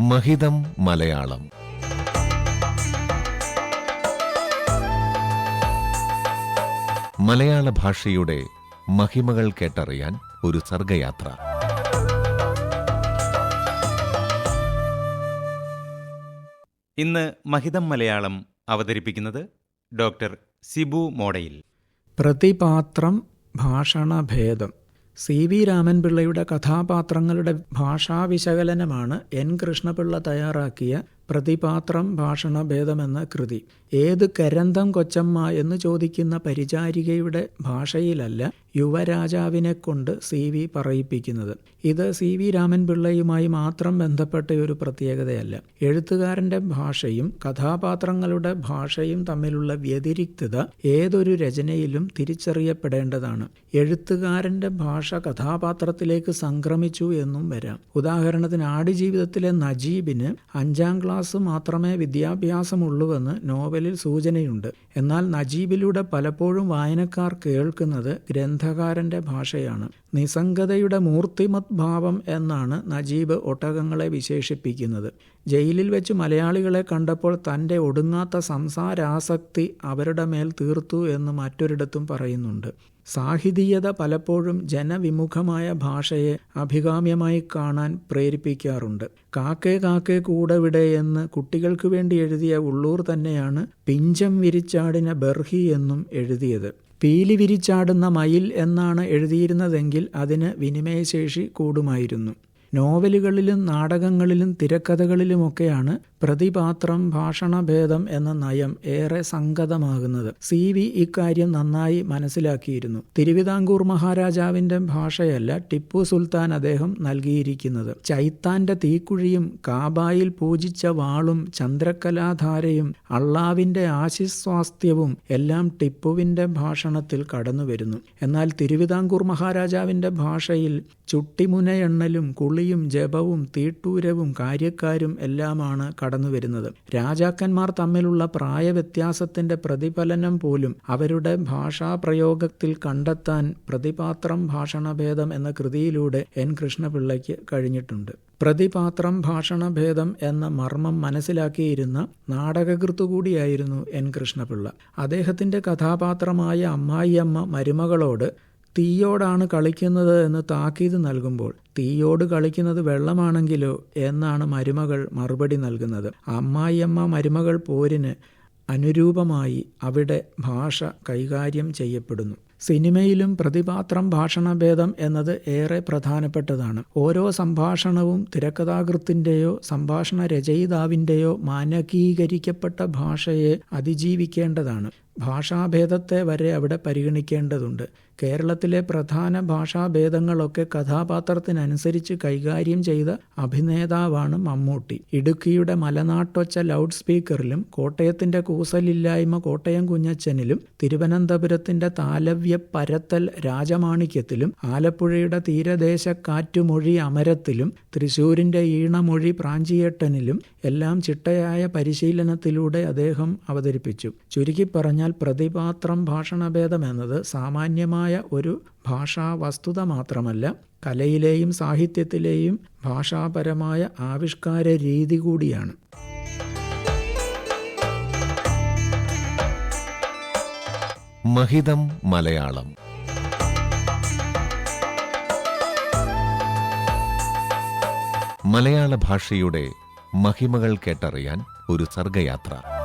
മഹിതം മലയാളം. മലയാള ഭാഷയുടെ മഹിമകൾ കേട്ടറിയാൻ ഒരു സർഗയാത്ര. ഇന്ന് മഹിതം മലയാളം അവതരിപ്പിക്കുന്നത് ഡോക്ടർ സിബു മോഡയിൽ. പ്രതിപാത്രം ഭാഷണഭേദം. സി വി രാമൻപിള്ളയുടെ കഥാപാത്രങ്ങളുടെ ഭാഷാവിശകലനമാണ് എൻ കൃഷ്ണപിള്ള തയ്യാറാക്കിയ പ്രതിപാത്രം ഭാഷണഭേദമെന്ന കൃതി. ഏത് കരന്തം കൊച്ചമ്മ എന്ന് ചോദിക്കുന്ന പരിചാരികയുടെ ഭാഷയിലല്ല യുവരാജാവിനെ കൊണ്ട് സി വി പറയിപ്പിക്കുന്നത്. ഇത് സി വി രാമൻപിള്ളയുമായി മാത്രം ബന്ധപ്പെട്ട ഒരു പ്രത്യേകതയല്ല. എഴുത്തുകാരന്റെ ഭാഷയും കഥാപാത്രങ്ങളുടെ ഭാഷയും തമ്മിലുള്ള വ്യതിരിക്തത ഏതൊരു രചനയിലും തിരിച്ചറിയപ്പെടേണ്ടതാണ്. എഴുത്തുകാരന്റെ ഭാഷ കഥാപാത്രത്തിലേക്ക് സംക്രമിച്ചു എന്നും വരാം. ഉദാഹരണത്തിന് ആടുജീവിതത്തിലെ നജീബിന് അഞ്ചാം ക്ലാസ് മാത്രമേ വിദ്യാഭ്യാസമുള്ളൂവെന്ന് നോവലിൽ സൂചനയുണ്ട്. എന്നാൽ നജീബിലൂടെ പലപ്പോഴും വായനക്കാർ കേൾക്കുന്നത് ഗ്രന്ഥകാരന്റെ ഭാഷയാണ്. നിസ്സംഗതയുടെ മൂർത്തിമത് ഭാവം എന്നാണ് നജീബ് ഒട്ടകങ്ങളെ വിശേഷിപ്പിക്കുന്നത്. ജയിലിൽ വെച്ച് മലയാളികളെ കണ്ടപ്പോൾ തന്റെ ഒടുങ്ങാത്ത സംസാരാസക്തി അവരുടെ മേൽ തീർത്തു എന്ന് മറ്റൊരിടത്തും പറയുന്നുണ്ട്. സാഹിതീയത പലപ്പോഴും ജനവിമുഖമായ ഭാഷയെ അഭികാമ്യമായി കാണാൻ പ്രേരിപ്പിക്കാറുണ്ട്. കാക്കേ കാക്കേ കൂടെ എന്ന് കുട്ടികൾക്ക് വേണ്ടി എഴുതിയ ഉള്ളൂർ തന്നെയാണ് പിഞ്ചം വിരിച്ചാടിന ബർഹി എന്നും എഴുതിയത്. പീലി വിരിച്ചാടുന്ന മയിൽ എന്നാണ് എഴുതിയിരുന്നതെങ്കിൽ അതിന് വിനിമയശേഷി കൂടുമായിരുന്നു. നോവലുകളിലും നാടകങ്ങളിലും തിരക്കഥകളിലുമൊക്കെയാണ് പ്രതിപാത്രം ഭാഷണഭേദം എന്ന നയം ഏറെ സംഗതമാകുന്നത്. സി വി ഇക്കാര്യം നന്നായി മനസ്സിലാക്കിയിരുന്നു. തിരുവിതാംകൂർ മഹാരാജാവിന്റെ ഭാഷയല്ല ടിപ്പു സുൽത്താൻ അദ്ദേഹം നൽകിയിരിക്കുന്നത്. ചൈത്താന്റെ തീക്കുഴിയും കാബായിൽ പൂജിച്ച വാളും ചന്ദ്രകലാധാരയും അള്ളാവിന്റെ ആശിസ്വാസ്ഥ്യവും എല്ലാം ടിപ്പുവിന്റെ ഭാഷണത്തിൽ കടന്നുവരുന്നു. എന്നാൽ തിരുവിതാംകൂർ മഹാരാജാവിന്റെ ഭാഷയിൽ ചുട്ടിമുനയെണ്ണലും കുളിയും ജപവും തീട്ടൂരവും കാര്യക്കാരും എല്ലാമാണ് കടന്നുവരുന്നത്. രാജാക്കന്മാർ തമ്മിലുള്ള പ്രായവ്യത്യാസത്തിന്റെ പ്രതിഫലനം പോലും അവരുടെ ഭാഷാപ്രയോഗത്തിൽ കണ്ടെത്താൻ പ്രതിപാത്രം ഭാഷണഭേദം എന്ന കൃതിയിലൂടെ എൻ. കൃഷ്ണപിള്ളയ്ക്ക് കഴിഞ്ഞിട്ടുണ്ട്. പ്രതിപാത്രം ഭാഷണഭേദം എന്ന മർമ്മം മനസ്സിലാക്കിയിരുന്ന നാടകകൃത്തു കൂടിയായിരുന്നു എൻ. കൃഷ്ണപിള്ള. അദ്ദേഹത്തിന്റെ കഥാപാത്രമായ അമ്മായിയമ്മ മരുമകളോട് തീയോടാണ് കളിക്കുന്നത് എന്ന് താക്കീത് നൽകുമ്പോൾ തീയോട് കളിക്കുന്നത് വെള്ളമാണെങ്കിലോ എന്നാണ് മരുമകൾ മറുപടി നൽകുന്നത്. അമ്മായിയമ്മ മരുമകൾ പോരിന് അനുരൂപമായി അവിടെ ഭാഷ കൈകാര്യം ചെയ്യപ്പെടുന്നു. സിനിമയിലും പ്രതിപാത്രം ഭാഷണഭേദം എന്നത് ഏറെ പ്രധാനപ്പെട്ടതാണ്. ഓരോ സംഭാഷണവും തിരക്കഥാകൃത്തിന്റെയോ സംഭാഷണ രചയിതാവിന്റെയോ മാനകീകരിക്കപ്പെട്ട ഭാഷയെ അതിജീവിക്കേണ്ടതാണ്. ഭാഷാഭേദത്തെ വരെ അവിടെ പരിഗണിക്കേണ്ടതുണ്ട്. കേരളത്തിലെ പ്രധാന ഭാഷാഭേദങ്ങളൊക്കെ കഥാപാത്രത്തിനനുസരിച്ച് കൈകാര്യം ചെയ്ത അഭിനേതാവാണ് മമ്മൂട്ടി. ഇടുക്കിയുടെ മലനാട്ടൊച്ച ലൗഡ് സ്പീക്കറിലും കോട്ടയത്തിന്റെ കൂസലില്ലായ്മ കോട്ടയം കുഞ്ഞച്ചനിലും തിരുവനന്തപുരത്തിന്റെ താലവ്യ പരത്തൽ രാജമാണിക്യത്തിലും ആലപ്പുഴയുടെ തീരദേശ കാറ്റുമൊഴി അമരത്തിലും തൃശൂരിന്റെ ഈണമൊഴി പ്രാഞ്ചിയേട്ടനിലും എല്ലാം ചിട്ടയായ പരിശീലനത്തിലൂടെ അദ്ദേഹം അവതരിപ്പിച്ചു. ചുരുക്കി പറഞ്ഞാൽ പ്രതിപാത്രം ഭാഷണഭേദം എന്നത് സാമാന്യമായ ഒരു ഭാഷാ വസ്തുത മാത്രമല്ല കലയിലെയും സാഹിത്യത്തിലെയും ഭാഷാപരമായ ആവിഷ്കാര രീതി കൂടിയാണ്. മഹിതം മലയാളം. മലയാള ഭാഷയുടെ മഹിമകൾ കേട്ടറിയാൻ ഒരു സർഗയാത്ര.